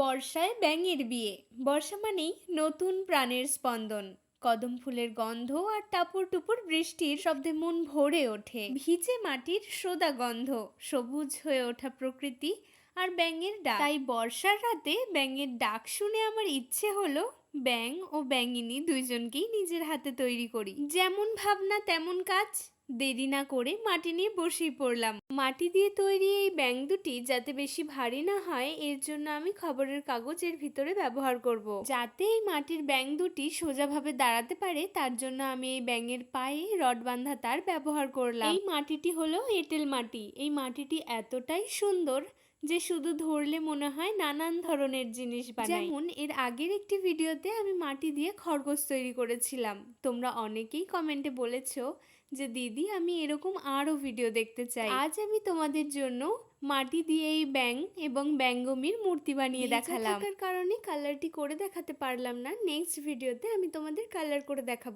বর্ষায় ব্যাঙের বিয়ে। বর্ষা মানেই নতুন প্রাণের স্পন্দন। কদম ফুলের গন্ধ আর টাপুর টুপুর বৃষ্টির শব্দে মন ভরে ওঠে। ভিজে মাটির সোদা গন্ধ, সবুজ হয়ে ওঠা প্রকৃতি আর ব্যাঙের ডাক। তাই বর্ষার রাতে ব্যাঙের ডাক শুনে আমার ইচ্ছে হলো ব্যাঙ ও ব্যাঙিনী দুইজনকেই নিজের হাতে তৈরি করি। যেমন ভাবনা, তেমন কাজ। দেরি না করে মাটি নিয়ে বসেই পড়লাম। মাটি দিয়ে তৈরি এই ব্যাঙ দুটি যাতে বেশি ভারী না হয়, এর জন্য আমি খবরের কাগজ এর ভিতরে ব্যবহার করব। যাতে এই মাটির ব্যাঙ দুটি সোজাভাবে দাঁড়াতে পারে, তার জন্য আমি এই ব্যাঙের পায়ে রড বাঁধা তার ব্যবহার করলাম। এই মাটিটি হলো এঁটেল মাটি। এই মাটিটি এতটাই সুন্দর যে শুধু ধরলে মনে হয় নানান ধরনের জিনিস বানাই। যেমন এর আগের একটি ভিডিওতে আমি মাটি দিয়ে খরগোশ তৈরি করেছিলাম। তোমরা অনেকেই কমেন্টে বলেছ যে দিদি আমি এরকম আরও ভিডিও দেখতে চাই। আজ আমি তোমাদের জন্য মাটি দিয়ে এই ব্যাং এবং ব্যঙ্গমির মূর্তি বানিয়ে দেখালাম। কারণে কালারটি করে দেখাতে পারলাম না। নেক্সট ভিডিওতে আমি তোমাদের কালার করে দেখাবো।